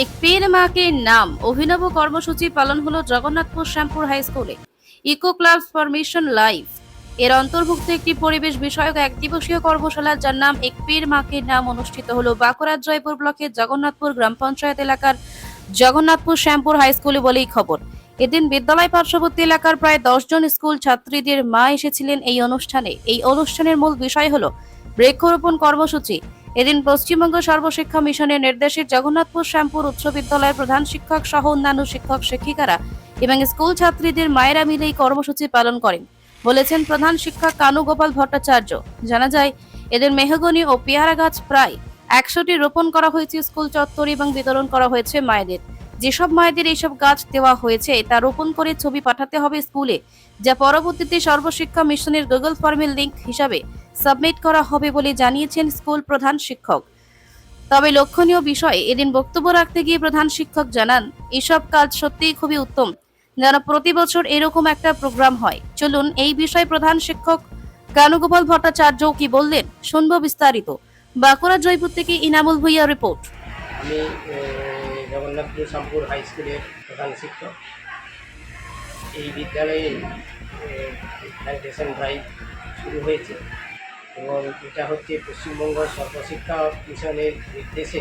এক পীর মাকে নাম। অভিনব কর্মসূচি পালন হলো জগন্নাথপুর শ্যামপুর হাই স্কুলে। Eco clubs for mission life. এর অন্তর্ভুক্ত একটি পরিবেশ বিষয়ক এক দিবসীয় কর্মশালা যার নাম এক পীর মাকে নাম অনুষ্ঠিত হলো বাঁকুড়ার জয়পুর ব্লকের জগন্নাথপুর গ্রাম পঞ্চায়েত এলাকার জগন্নাথপুর শ্যামপুর হাই স্কুলে বলেই খবর। এদিন বিদ্যালয় পার্শ্ববর্তী এলাকার প্রায় দশজন স্কুল ছাত্রীদের মা এসেছিলেন এই অনুষ্ঠানে। এই অনুষ্ঠানের মূল বিষয় হলো বৃক্ষরোপণ কর্মসূচি। এদিন পশ্চিমবঙ্গ সর্বশিক্ষা মিশনের নির্দেশে জগন্নাথপুর শ্যামপুর উচ্চ বিদ্যালয়ের প্রধান শিক্ষক সহ অন্যান্য শিক্ষক শিক্ষিকারা এবং স্কুল ছাত্রীদের মায়েরা মিলে এই কর্মসূচি পালন করেন, বলেছেন প্রধান শিক্ষক কানু গোপাল ভট্টাচার্য। জানা যায়, এদের মেহগনি ও পেয়ারা গাছ প্রায় একশোটি রোপণ করা হয়েছে স্কুল চত্বরে এবং বিতরণ করা হয়েছে মায়েদের। যেসব মায়েদের এইসব গাছ দেওয়া হয়েছে তা রোপণ করে ছবি পাঠাতে হবে স্কুলে, যা পরবর্তীতে সর্বশিক্ষা মিশনের গুগল ফর্মের লিঙ্ক হিসাবে সাবমিট করা হবে বলে জানিয়েছেন স্কুল প্রধান শিক্ষক। তবে লক্ষণীয় বিষয়ে এদিন বক্তব্য রাখতে গিয়ে প্রধান শিক্ষক জানান এসব কাজ সত্যিই খুবই উত্তম যেন প্রতি বছর এরকম একটা প্রোগ্রাম হয়। চলুন এই বিষয়ে প্রধান শিক্ষক কানুগোপাল ভট্টাচার্য কি বললেন শুনব বিস্তারিত। বাঁকুড়া জয়পুর থেকে ইনামুল ভুইয়া রিপোর্ট। আমি এ, জগন্নাথপুর শামপুর হাই স্কুলের প্রধান শিক্ষক। এই বিদ্যালয়ে ড্রাইভ শুরু হয়েছে। এবং এটা হচ্ছে পশ্চিমবঙ্গ সর্বশিক্ষা মিশনের নির্দেশে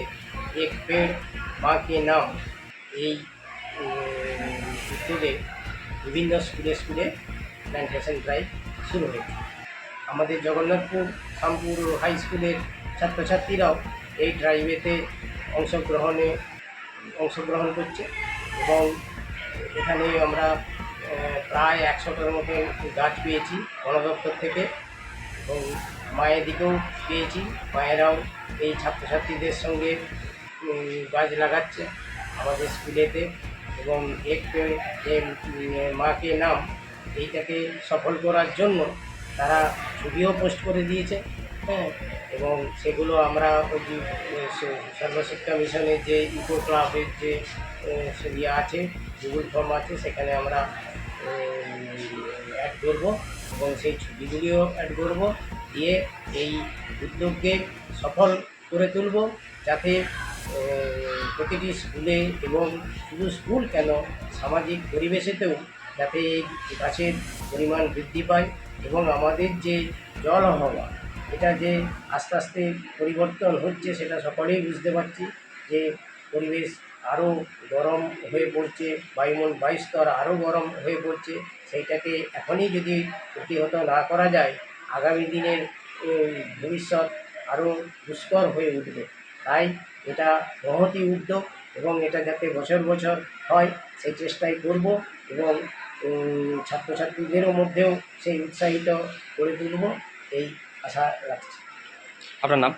এক পেড় কে নাম এই উদ্যোগে বিভিন্ন স্কুলে স্কুলে প্ল্যান্টেশন ড্রাইভ শুরু হয়েছে। আমাদের জগন্নাথপুর শামপুর হাই স্কুলের ছাত্রছাত্রীরাও এই ড্রাইভেতে অংশগ্রহণে, অংশগ্রহণ করছে এবং এখানে আমরা প্রায় একশোটার মতো গাছ পেয়েছি বন দপ্তর থেকে এবং মায়ের দিকেও পেয়েছি, মায়েরাও এই ছাত্রছাত্রীদের সঙ্গে গাছ লাগাচ্ছে আমাদের স্কুলেতে এবং এক পেড় যে মাকে নাম, এইটাকে সফল করার জন্য তারা ছবিও পোস্ট করে দিয়েছে হ্যাঁ এবং সেগুলো আমরা ওই সর্বশিক্ষা মিশনের যে ইকো ক্লাবের যে ইয়ে আছে, গুগল ফর্ম আছে, সেখানে আমরা অ্যাড করব এবং সেই ছবিগুলিও অ্যাড করব। দিয়ে এই উদ্যোগকে সফল করে তুলব যাতে প্রতিটি স্কুলে এবং শুধু স্কুল কেন, সামাজিক পরিবেশেতেও যাতে গাছের পরিমাণ বৃদ্ধি পায় এবং আমাদের যে জল হওয়া, এটা যে আস্তে আস্তে পরিবর্তন হচ্ছে সেটা সকলেই বুঝতে পারছি যে পরিবেশ আরও গরম হয়ে পড়ছে বায়ুমণ্ডল বায়ুস্তর আরও গরম হয়ে পড়ছে, সেইটাকে এখনই যদি প্রতিহত না করা যায় আগামী দিনের ভবিষ্যৎ আরও দুষ্কর হয়ে উঠবে। তাই এটা মহতি উদ্যোগ এবং এটা যাতে বছর বছর হয় সেই চেষ্টাই করব এবং ছাত্রছাত্রীদেরও মধ্যেও সেই উৎসাহিত করে তুলব এই আশা রাখছি। আপনার নাম?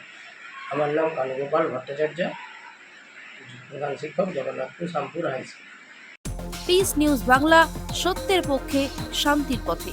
আমার নাম কানুগোপাল ভট্টাচার্য প্রধান শিক্ষক Jagannathpur Shampur high school. Peace news Bangla সত্যের পক্ষে শান্তির পথে।